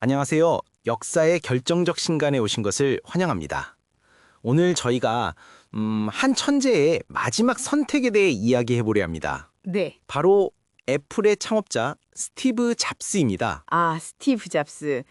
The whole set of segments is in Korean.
안녕하세요. 역사의 결정적 신간에 오신 것을 환영합니다. 오늘 저희가 음, 한 천재의 마지막 선택에 대해 이야기해 보려 합니다. 네. 바로 애플의 창업자 스티브 잡스입니다. 아, 스티브 잡스.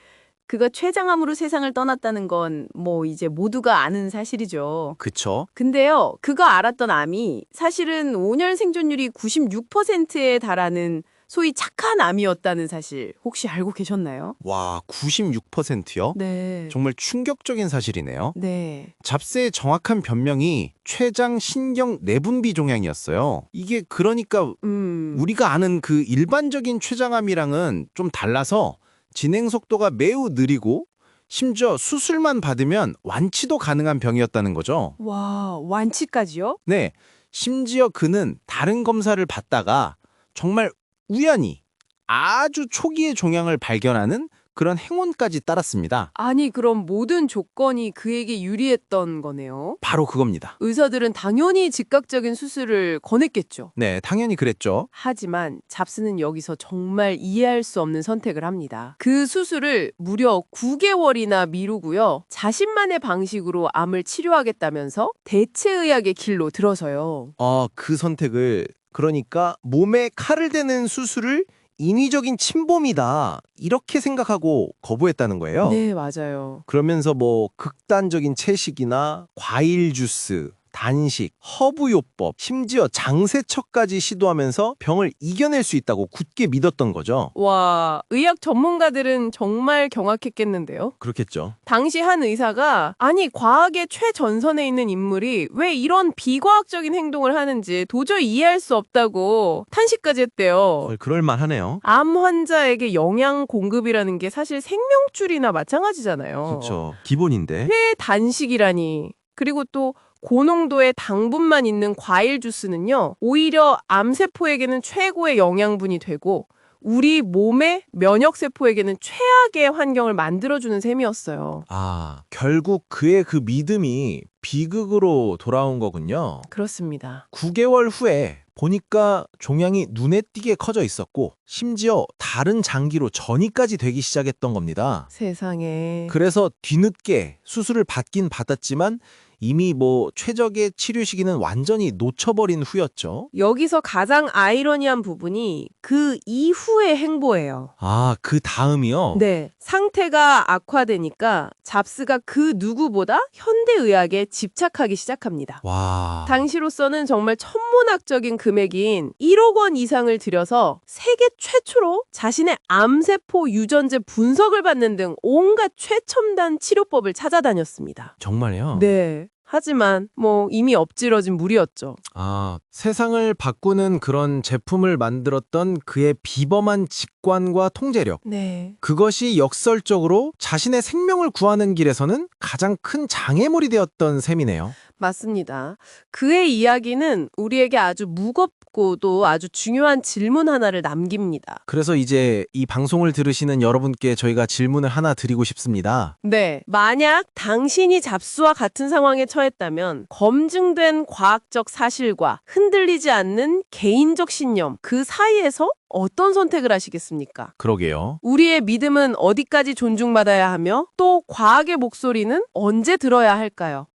그가 최장암으로 세상을 떠났다는 건 뭐 이제 모두가 아는 사실이죠. 그쵸? 근데요, 그가 알았던 암이 사실은 5년 생존율이 96%에 달하는 소위 착한 암이었다는 사실 혹시 알고 계셨나요? 와, 96%요? 네. 정말 충격적인 사실이네요. 네. 잡스의 정확한 변명이 췌장 신경 내분비 종양이었어요. 이게 그러니까 음. 우리가 아는 그 일반적인 췌장암이랑은 좀 달라서 진행 속도가 매우 느리고 심지어 수술만 받으면 완치도 가능한 병이었다는 거죠. 와, 완치까지요? 네. 심지어 그는 다른 검사를 받다가 정말 우연히 아주 초기의 종양을 발견하는 그런 행운까지 따랐습니다. 아니, 그럼 모든 조건이 그에게 유리했던 거네요. 바로 그겁니다. 의사들은 당연히 즉각적인 수술을 권했겠죠. 네, 당연히 그랬죠. 하지만 잡스는 여기서 정말 이해할 수 없는 선택을 합니다. 그 수술을 무려 9개월이나 미루고요. 자신만의 방식으로 암을 치료하겠다면서 대체의학의 길로 들어서요. 어, 그 선택을 그러니까 몸에 칼을 대는 수술을 인위적인 침범이다 이렇게 생각하고 거부했다는 거예요. 네, 맞아요. 그러면서 뭐 극단적인 채식이나 과일 주스, 단식, 허브요법, 심지어 장세척까지 시도하면서 병을 이겨낼 수 있다고 굳게 믿었던 거죠. 와, 의학 전문가들은 정말 경악했겠는데요. 그렇겠죠. 당시 한 의사가 아니 과학의 최전선에 있는 인물이 왜 이런 비과학적인 행동을 하는지 도저히 이해할 수 없다고 탄식까지 했대요. 그럴 만하네요. 암 환자에게 영양 공급이라는 게 사실 생명줄이나 마찬가지잖아요. 기본인데. 회 단식이라니. 그리고 또 고농도의 당분만 있는 과일 주스는요. 오히려 암세포에게는 최고의 영양분이 되고 우리 몸의 면역세포에게는 최악의 환경을 만들어주는 셈이었어요. 아, 결국 그의 그 믿음이 비극으로 돌아온 거군요. 그렇습니다. 9개월 후에 보니까 종양이 눈에 띄게 커져 있었고 심지어 다른 장기로 전이까지 되기 시작했던 겁니다. 세상에. 그래서 뒤늦게 수술을 받긴 받았지만 이미 뭐 최적의 치료 시기는 완전히 놓쳐버린 후였죠. 여기서 가장 아이러니한 부분이 그 이후의 행보예요. 아, 그 다음이요? 네. 상태가 악화되니까 잡스가 그 누구보다 현대의학에 집착하기 시작합니다. 와. 당시로서는 정말 천문학적인 금액인 1억 원 이상을 들여서 세계 최초로 자신의 암세포 유전자 분석을 받는 등 온갖 최첨단 치료법을 찾아다녔습니다. 정말요? 네. 하지만 뭐 이미 엎질러진 물이었죠. 아, 세상을 바꾸는 그런 제품을 만들었던 그의 비범한 직관과 통제력. 네. 그것이 역설적으로 자신의 생명을 구하는 길에서는 가장 큰 장애물이 되었던 셈이네요. 맞습니다. 그의 이야기는 우리에게 아주 무겁 고도 아주 중요한 질문 하나를 남깁니다. 그래서 이제 이 방송을 들으시는 여러분께 저희가 질문을 하나 드리고 싶습니다. 네. 만약 당신이 잡수와 같은 상황에 처했다면 검증된 과학적 사실과 흔들리지 않는 개인적 신념 그 사이에서 어떤 선택을 하시겠습니까? 그러게요. 우리의 믿음은 어디까지 존중받아야 하며 또 과학의 목소리는 언제 들어야 할까요?